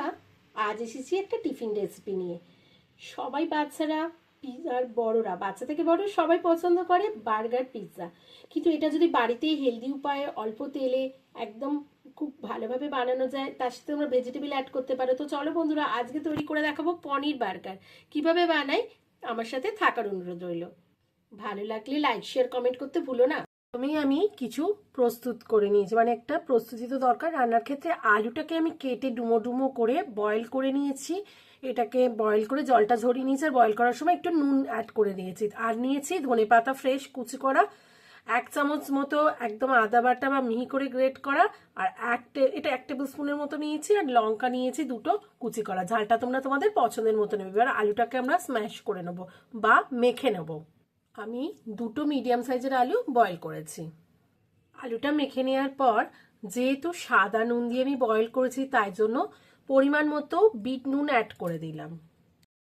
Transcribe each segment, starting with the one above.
বন্ধুরা, আজ এসেছি একটা টিফিন রেসিপি নিয়ে। সবাই বাচ্চারা, পিৎজার বড়রা, বাচ্চা থেকে বড় সবাই পছন্দ করে বার্গার পিৎজা। কিন্তু এটা যদি বাড়িতেই হেলদি উপায়ে, অল্প তেলে একদম খুব ভালোভাবে বানানো যায়, তার সাথে তোমরা ভেজিটেবল অ্যাড করতে পারো। তো চলো বন্ধুরা, আজকে তৈরি করে দেখাবো পনির বার্গার। কীভাবে বানাই? আমার সাথে থাকার অনুরোধ রইল। ভালো লাগলে লাইক শেয়ার কমেন্ট করতে ভুলো না। প্রথমেই আমি কিছু প্রস্তুত করে নিয়েছি। মানে একটা প্রস্তুতি তো দরকার। রান্নার ক্ষেত্রে আলুটাকে আমি কেটে ডুমো ডুমো করে বয়েল করে নিয়েছি। এটাকে বয়েল করে জলটা ঝরিয়ে নিয়েছি আর বয়েল করার সময় একটু নুন অ্যাড করে দিয়েছি। আর নিয়েছি ধনে পাতা ফ্রেশ কুচি করা, এক চামচ মতো একদম আদা বাটা বা মিহি করে গ্রেট করা আর এক এটা এক টেবিল স্পুনের মতো নিয়েছি আর লঙ্কা নিয়েছি দুটো কুচি করা। ঝালটা তোমরা তোমাদের পছন্দের মতো নেবে। এবার আলুটাকে আমরা স্ম্যাশ করে নেব বা মেখে নেব। আমি দুটো মিডিয়াম সাইজের আলু বয়েল করেছি। আলুটা মেখে নেওয়ার পর যেহেতু সাদা নুন দিয়ে আমি বয়েল করেছি, তাই জন্য পরিমাণ মতো বিট নুন অ্যাড করে দিলাম।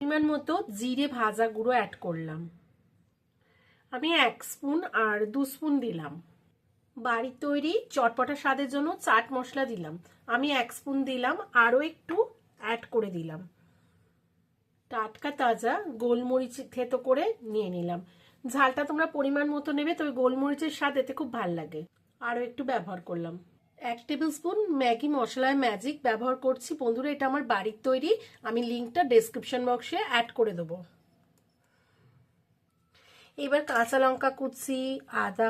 পরিমাণ মতো জিরে ভাজা গুঁড়ো অ্যাড করলাম। আমি এক স্পুন আর দু স্পুন দিলাম। বাড়ির তৈরি চটপটা স্বাদের জন্য চাট মশলা দিলাম। আমি এক স্পুন দিলাম, আরও একটু অ্যাড করে দিলাম। টাটকা তাজা গোলমরিচ থেতো করে নিয়ে নিলাম। ঝালটা তোমরা পরিমাণ মতো নেবে, তবে গোলমরিচের স্বাদ এতে খুব ভালো লাগে। আরও একটু ব্যবহার করলাম। এক টেবিল স্পুন ম্যাগি মশলায় ম্যাজিক ব্যবহার করছি। বন্ধুরা, এটা আমার বাড়ির তৈরি। আমি লিঙ্কটা ডেসক্রিপশন বক্সে অ্যাড করে দেবো। এবার কাঁচা লঙ্কা কুচি, আদা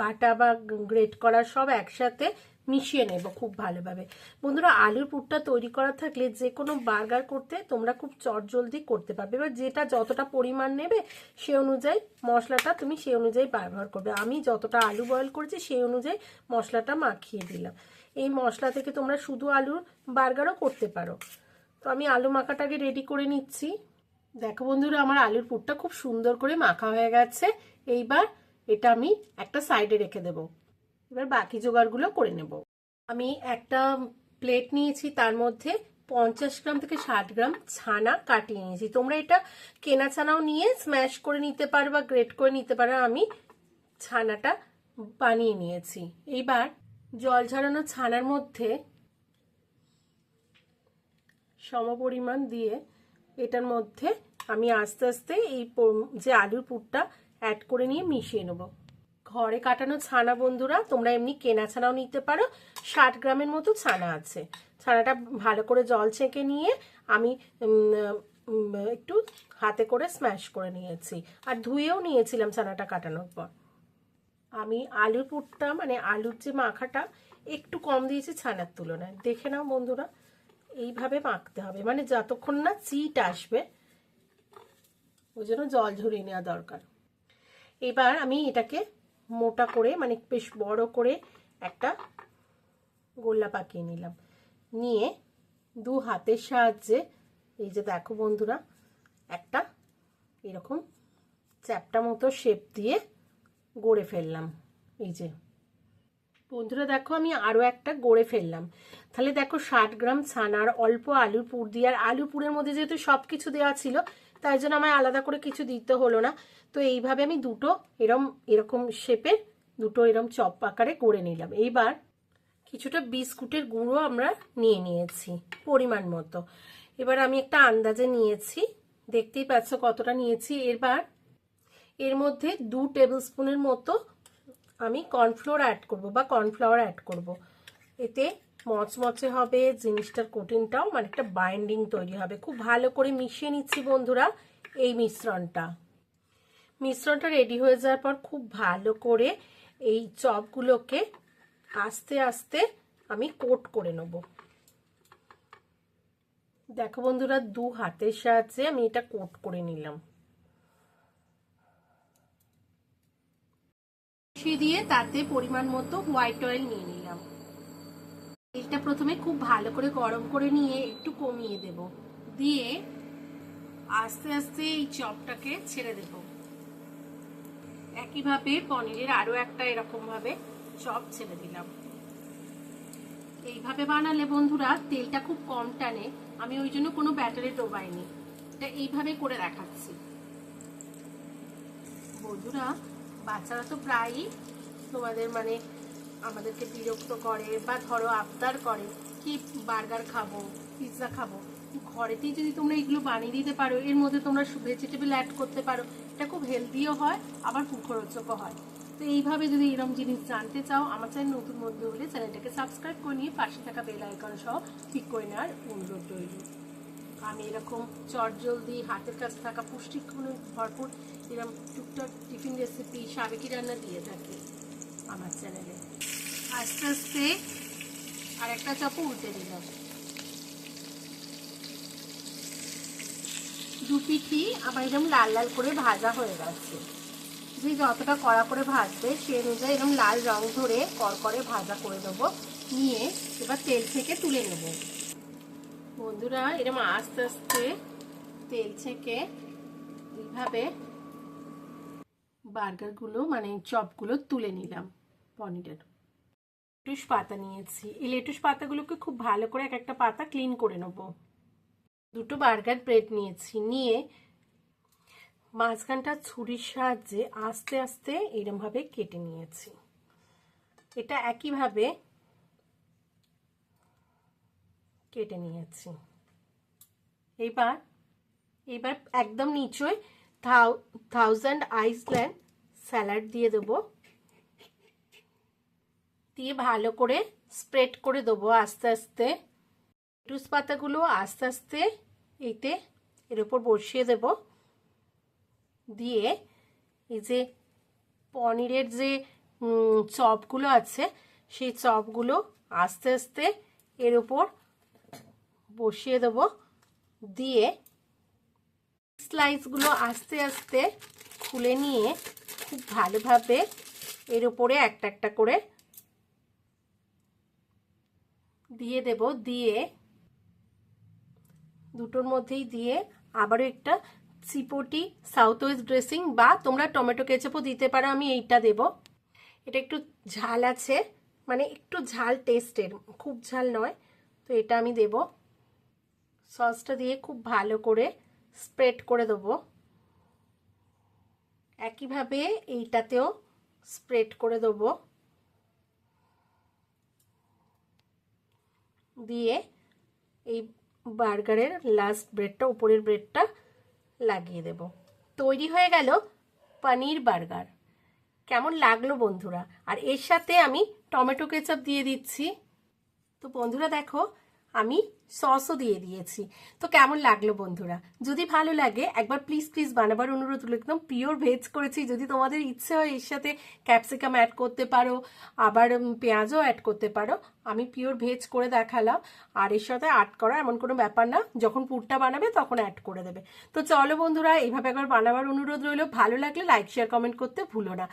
বাটা বা গ্রেট করা সব একসাথে মিশিয়ে নেব খুব ভালোভাবে। বন্ধুরা, আলুর পুরটা তৈরি করা থাকলে যে কোনো বার্গার করতে তোমরা খুব চটজলদি করতে পারবে। এবার যেটা যতটা পরিমাণ নেবে সে অনুযায়ী মশলাটা তুমি সেই অনুযায়ী ব্যবহার করবে। আমি যতটা আলু বয়েল করেছি সেই অনুযায়ী মশলাটা মাখিয়ে দিলাম। এই মশলা থেকে তোমরা শুধু আলুর বার্গারও করতে পারো। তো আমি আলু মাখাটাকে রেডি করে নিচ্ছি। দেখো বন্ধুরা, আমার আলুর পুরটা খুব সুন্দর করে মাখা হয়ে গেছে। এইবার এটা আমি একটা সাইডে রেখে দেব। এবার বাকি জোগাড়গুলো করে নেব। আমি একটা প্লেট নিয়েছি, তার মধ্যে পঞ্চাশ গ্রাম থেকে ষাট গ্রাম ছানা কাটিয়ে নিয়েছি। তোমরা এটা কেনা ছানাও নিয়ে স্ম্যাশ করে নিতে পারো বা গ্রেট করে নিতে পারো। আমি ছানাটা বানিয়ে নিয়েছি। এইবার জল ঝরানো ছানার মধ্যে সমপরিমাণ দিয়ে এটার মধ্যে আমি আস্তে আস্তে এই যে আলুর পুরটা অ্যাড করে নিয়ে মিশিয়ে নেব। ঘরে কাটানো ছানা বন্ধুরা, তোমরা এমনি কেনা ছানাও নিতে পারো। ষাট গ্রামের মতো ছানা আছে। ছানাটা ভালো করে জল ছেঁকে নিয়ে আমি একটু হাতে করে স্ম্যাশ করে নিয়েছি। আর ধুয়েও নিয়েছিলাম ছানাটা কাটানোর পর। আমি আলুর পুরটা মানে আলুর যে মাখাটা, একটু কম দিয়েছি ছানার তুলনায়। দেখে নাও বন্ধুরা, এইভাবে মাখতে হবে। মানে যতক্ষণ না চিট আসবে, ওই জন্য জল ঝরিয়ে নেওয়া দরকার। এবার আমি এটাকে মোটা করে মানে বেশ বড় করে একটা গোল্লা পাকিয়ে নিলাম। নিয়ে দু হাতের সাহায্যে, এই যে দেখো বন্ধুরা, একটা এরকম চ্যাপটা মতো শেপ দিয়ে গড়ে ফেললাম। এই যে বন্ধুরা, দেখো আমি আরও একটা গড়ে ফেললাম। তাহলে দেখো ষাট গ্রাম ছানার অল্প আলুর পুর দিয়ে, আর আলু পুরের মধ্যে যেহেতু সব কিছু দেওয়া ছিল তাই জন্য আমার আলাদা করে কিছু দিতে হলো না। তো এইভাবে আমি দুটো এরম, এরকম শেপের দুটো এরম চপ আকারে করে নিলাম। এইবার কিছুটা বিস্কুটের গুঁড়ো আমরা নিয়ে নিয়েছি পরিমাণ মতো। এবার আমি একটা আন্দাজে নিয়েছি। দেখতেই পাচ্ছ কতটা নিয়েছি। এবার এর মধ্যে দু টেবিল স্পুনের মতো আমি কর্নফ্লোর অ্যাড করব বা কর্নফ্লাওয়ার অ্যাড করব। এতে মচমচে হবে, জিনিসটার কোটিংটাও মানে একটা বাইন্ডিং তৈরি হবে। খুব ভালো করে মিশিয়ে নিচ্ছি বন্ধুরা এই মিশ্রণটা। মিশ্রণটা রেডি হয়ে যাওয়ার পর খুব ভালো করে এই চপগুলোকে আস্তে আস্তে আমি কোট করে নেব। দেখো বন্ধুরা, দু হাতের সাহায্যে আমি এটা কোট করে নিলাম। দিয়ে তাতে পরিমাণ মতো হোয়াইট অয়েল নিয়ে নিলাম। তেলটা প্রথমে খুব ভালো করে গরম করে নিয়ে একটু কমিয়ে দেব। দিয়ে আস্তে আস্তে এই চপটাকে ছেড়ে দেব। একইভাবে পনিরের আরও একটা এরকম ভাবে চপ ছেড়ে দিলাম। এইভাবে বানালে বন্ধুরা তেলটা খুব কম টানে, আমি ওই জন্য কোনো ব্যাটারে ডোবাইনি। এটা এইভাবে করে দেখাচ্ছি। বন্ধুরা, বাচ্চারা তো প্রায়ই তোমাদের মানে আমাদেরকে বিরক্ত করে বা ধরো আবদার করে কি বার্গার খাব পিৎজা খাব ঘরেতেই যদি তোমরা এগুলো বানিয়ে দিতে পারো, এর মধ্যে তোমরা ভেজিটেবল অ্যাড করতে পারো, এটা খুব হেলদিও হয়, আবার মুখরোচকও হয়। তো এইভাবে যদি এরকম জিনিস জানতে চাও, আমার চ্যানেল নতুন বন্ধু হলে চ্যানেলটাকে সাবস্ক্রাইব করে নিয়ে পাশে থাকা বেল আইকন সহ ঠিক করে নেওয়ার অনুরোধ রইল। আমি এরকম চটজলদি, হাতের কাছে থাকা পুষ্টিগুণ ভরপুর এরকম টুকটাক টিফিন রেসিপি সাবেকি রান্না দিয়ে থাকি আমার চ্যানেলে। আস্তে আস্তে আর একটা চাপও উল্টে দিলাম দু পিঠি আবার এরকম লাল লাল করে ভাজা হয়ে গেছে। যে যতটা কড়া করে ভাজবে, সে অনুযায়ী এরকম লাল রং ধরে করকরে ভাজা করে দেবো নিয়ে এবার তেল থেকে তুলে নেব। বন্ধুরা, এরকম আস্তে আস্তে তেল থেকে এইভাবে বার্গারগুলো মানে চপগুলো তুলে নিলাম পনিরের। লেটুস পাতা নিয়েছি। এই লেটুস পাতাগুলোকে খুব ভালো করে এক একটা পাতা ক্লিন করে নেব। দুটো বার্গার ব্রেড নিয়েছি। নিয়ে মাঝখানটা ছুরির সাহায্যে আস্তে আস্তে এরমভাবে কেটে নিয়েছি। এটা একইভাবে কেটে নিয়েছি। এবার এবার একদম নিচয় থাউজেন্ড আইসল্যান্ড স্যালাড দিয়ে দেবো। দিয়ে ভালো করে স্প্রেড করে দেবো আস্তে আস্তে। টুস পাতাগুলো আস্তে আস্তে এতে এর উপর বসিয়ে দেব। দিয়ে এই যে পনিরের যে চপগুলো আছে, সেই চপগুলো আস্তে আস্তে এর উপর বসিয়ে দেব। দিয়ে স্লাইসগুলো আস্তে আস্তে খুলে নিয়ে খুব ভালোভাবে এর উপরে একটা একটা করে দিয়ে দেব, দিয়ে দুটোর মধ্যেই দিয়ে আবারও একটা চিপটি সাউথ ওয়েস্ট ড্রেসিং বা তোমরা টমেটো কেচাপও দিতে পারো, আমি এইটা দেব। এটা একটু ঝাল আছে মানে একটু ঝাল টেস্টের, খুব ঝাল নয়, তো এটা আমি দেব। সসটা দিয়ে খুব ভালো করে স্প্রেড করে দেবো। একইভাবে এইটাতেও স্প্রেড করে দেবো। দিয়ে এই বার্গারের লাস্ট ব্রেডটা উপরের ব্রেডটা লাগিয়ে দেব। তৈরি হয়ে গেল পনির বার্গার। কেমন লাগল বন্ধুরা? আর এর সাথে আমি টমেটো কেচাপ দিয়ে দিচ্ছি। তো বন্ধুরা দেখো আমি সসও দিয়ে দিয়েছি। তো কেমন লাগল বন্ধুরা? যদি ভালো লাগে, একবার প্লিজ প্লিজ বানাবার অনুরোধ হলো একদম পিওর ভেজ করেছি। যদি তোমাদের ইচ্ছে হয় এর সাথে ক্যাপসিকাম অ্যাড করতে পারো, আবার পেঁয়াজও অ্যাড করতে পারো, আমি পিওর ভেজ করে দেখালাম। আর এর সাথে অ্যাড করা এমন কোনো ব্যাপার না, যখন পুরটা বানাবে তখন অ্যাড করে দেবে। তো চলো বন্ধুরা, এইভাবে একবার বানাবার অনুরোধ রইল। ভালো লাগলে লাইক শেয়ার কমেন্ট করতে ভুলো না।